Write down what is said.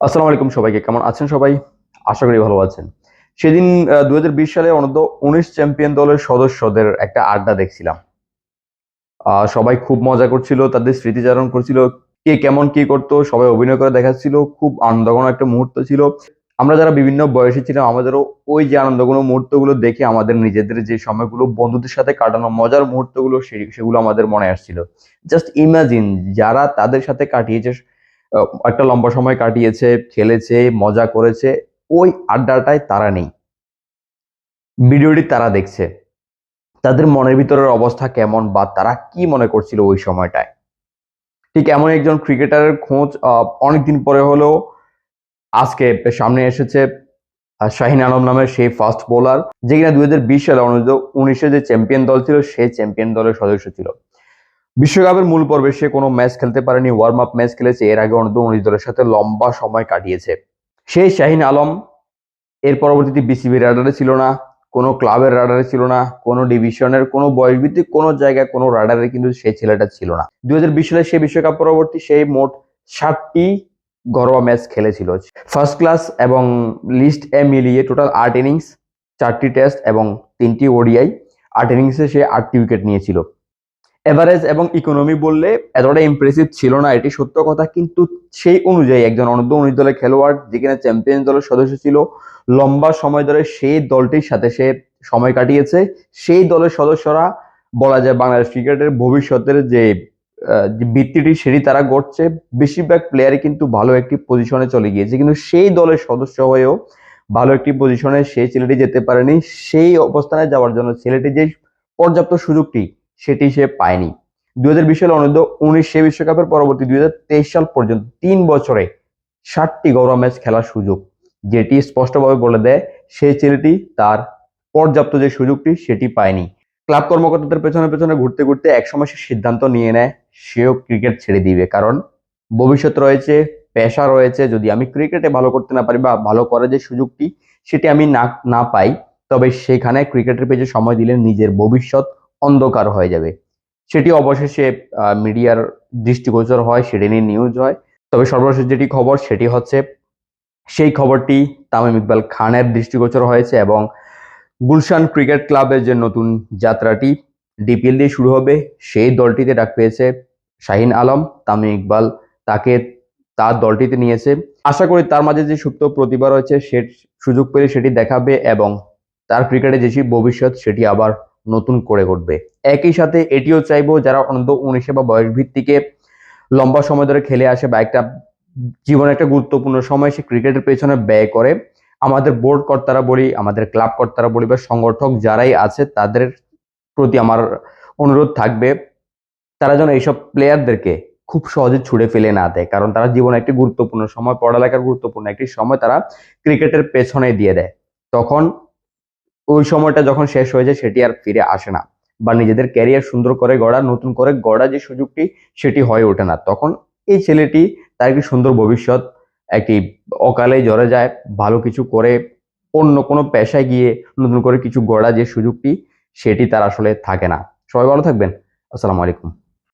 আসসালামু আলাইকুম সবাইকে, কেমন আছেন সবাই? আশা করি ভালো আছেন। সেদিন দু হাজার বিশ সালে অনূর্ধ্ব উনিশ চ্যাম্পিয়ন দলের সদস্যদের একটা আড্ডা দেখছিলাম। সবাই খুব মজা করছিল, তাদের স্মৃতিচারণ করছিল, কে কেমন কি করতো, সবাই অভিনয় করে দেখাচ্ছিল, খুব আনন্দঘন একটা মুহূর্ত ছিল। আমরা যারা বিভিন্ন বয়সে ছিলাম, আমাদেরও ওই যে আনন্দঘন মুহূর্তগুলো দেখে আমাদের নিজেদের যে সময়গুলো, বন্ধুদের সাথে কাটানো মজার মুহূর্তগুলো সেগুলো আমাদের মনে আসছিল। জাস্ট ইমাজিন যারা তাদের সাথে কাটিয়েছে একটা লম্বা সময় কাটিয়েছে, খেলেছে, মজা করেছে, ওই আড্ডাটায় তারা নেই। ভিডিওটি তারা দেখছে। তাদের মনের ভিতরের অবস্থা কেমন বা তারা কি মনে করছিল ওই সময়টায়? ঠিক এমন একজন ক্রিকেটারের খোঁজ অনেকদিন পরে হলেও আজকে সামনে এসেছে শাহিন আলম নামের সেই ফাস্ট বোলার যে কিনা দুই হাজার বিশ সালে অনুষ্ঠিত উনিশে যে চ্যাম্পিয়ন দল ছিল সেই চ্যাম্পিয়ন দলের সদস্য ছিল। বিশ্বকাপের মূল পর্বে সে কোনো ম্যাচ খেলতে পারেনি ওয়ার্ম আপ ম্যাচ খেলেছে। এর আগে অনূর্ধ্ব উনিশ দলের সাথে লম্বা সময় কাটিয়েছে। সেই শাহিন আলম, এর পরবর্তীতে বিসিবি রাডারে ছিল না, কোনো ক্লাবের রাডারে ছিল না, কোনো ডিভিশনের কোনো বয়সভিত্তিক কোনো জায়গায় কোনো রাডারে কিন্তু সেই ছেলেটা ছিল না। দু হাজার বিশ সালে সেই বিশ্বকাপ পরবর্তী সেই মোট ষাটটি ঘরোয়া ম্যাচ খেলেছিল। ফার্স্ট ক্লাস এবং লিস্ট এ মিলিয়ে টোটাল আট ইনিংস চারটি টেস্ট এবং তিনটি ওডিআই আট ইনিংসে সে আটটি উইকেট নিয়েছিল। এভারেজ এবং ইকোনমি বললে এতটা ইমপ্রেসিভ ছিল না, এটি সত্য কথা। কিন্তু সেই অনুযায়ী একজন অনূর্ধ্ব উনিশ দলের খেলোয়াড় যেখানে চ্যাম্পিয়ন দলের সদস্য ছিল, লম্বা সময় ধরে সেই দলটির সাথে সে সময় কাটিয়েছে। সেই দলের সদস্যরা বলা যায় বাংলাদেশ ক্রিকেটের ভবিষ্যতের যে ভিত্তিটি সেটি তারা গড়ছে। বেশিরভাগ প্লেয়ারই কিন্তু ভালো একটি পজিশনে চলে গিয়েছে। কিন্তু সেই দলের সদস্য হয়েও ভালো একটি পজিশনে সেই ছেলেটি যেতে পারেনি। সেই অবস্থানে যাওয়ার জন্য ছেলেটি যে পর্যাপ্ত সুযোগটি সেটি সে পায়নি। দুই হাজার বিশ সালে অনূর্ধ্ব উনিশ সে বিশ্বকাপের পরবর্তী দুই হাজার তেইশ সাল পর্যন্ত তিন বছরে ষাটটি গৌরব ম্যাচ খেলার সুযোগ, যেটি স্পষ্টভাবে বলে দেয় সেই ছেলেটি তার পর্যাপ্ত যে সুযোগটি সেটি পায়নি। ক্লাব কর্মকর্তাদের পেছনে পেছনে ঘুরতে ঘুরতে একসময় সে সিদ্ধান্ত নিয়ে নেয়, সেও ক্রিকেট ছেড়ে দিবে। কারণ ভবিষ্যৎ রয়েছে, পেশা রয়েছে, যদি আমি ক্রিকেটে ভালো করতে না পারি বা ভালো করার যে সুযোগটি সেটি আমি না না পাই, তবে সেখানে ক্রিকেটের পেজে সময় দিলে নিজের ভবিষ্যৎ অন্ধকার হয়ে যাবে। সেটি অবশেষে মিডিয়ার দৃষ্টিগোচর হয়, সেটি নিয়ে নিউজ হয়। তবে সর্বশেষ যেটি খবর, সেটি হচ্ছে, সেই খবরটি তামিম ইকবাল খানের দৃষ্টিগোচর হয়েছে এবং গুলশান ক্রিকেট ক্লাবের যে নতুন যাত্রাটি ডিপিএল দিয়ে শুরু হবে, সেই দলটিতে ডাক পেয়েছে শাহিন আলম। তামিম ইকবাল তাকে তার দলটিতে নিয়েছে। আশা করি তার মাঝে যে সুপ্ত প্রতিভা রয়েছে, সে সুযোগ পেলে সেটি দেখাবে এবং তার ক্রিকেটে যে ভবিষ্যৎ, সেটি আবার নতুন করে ঘটবে। একই সাথে এটিও চাইব যারা অনন্ত উনিশে বা বয়স ভিত্তিকে লম্বা সময় ধরে খেলে আসে বা একটা জীবনে একটা গুরুত্বপূর্ণ সময় সে ক্রিকেটের পেছনে ব্যয় করে, আমাদের বোর্ড কর্তারা বলি, আমাদের ক্লাব কর্তারা বলি বা সংগঠক যারাই আছে তাদের প্রতি আমার অনুরোধ থাকবে, তারা যেন এইসব প্লেয়ারদেরকে খুব সহজে ছুড়ে ফেলে না দেয়। কারণ তারা জীবনে একটি গুরুত্বপূর্ণ সময়, পড়ালেখার গুরুত্বপূর্ণ একটি সময় তারা ক্রিকেটের পেছনে দিয়ে দেয়। তখন ওই সময়টা যখন শেষ হয়ে যায়, সেটি আর ফিরে আসে না। বা নিজেদের ক্যারিয়ার সুন্দর করে গড়া, নতুন করে গড়া যে সুযোগটি, সেটি হয়ে ওঠে না। তখন এই ছেলেটি তার একটি সুন্দর ভবিষ্যৎ, একটি অকালে জ্বরে যায়, ভালো কিছু করে অন্য কোনো পেশায় গিয়ে নতুন করে কিছু গড়া যে সুযোগটি, সেটি তার আসলে থাকে না। সবাই ভালো থাকবেন। আসসালামু আলাইকুম।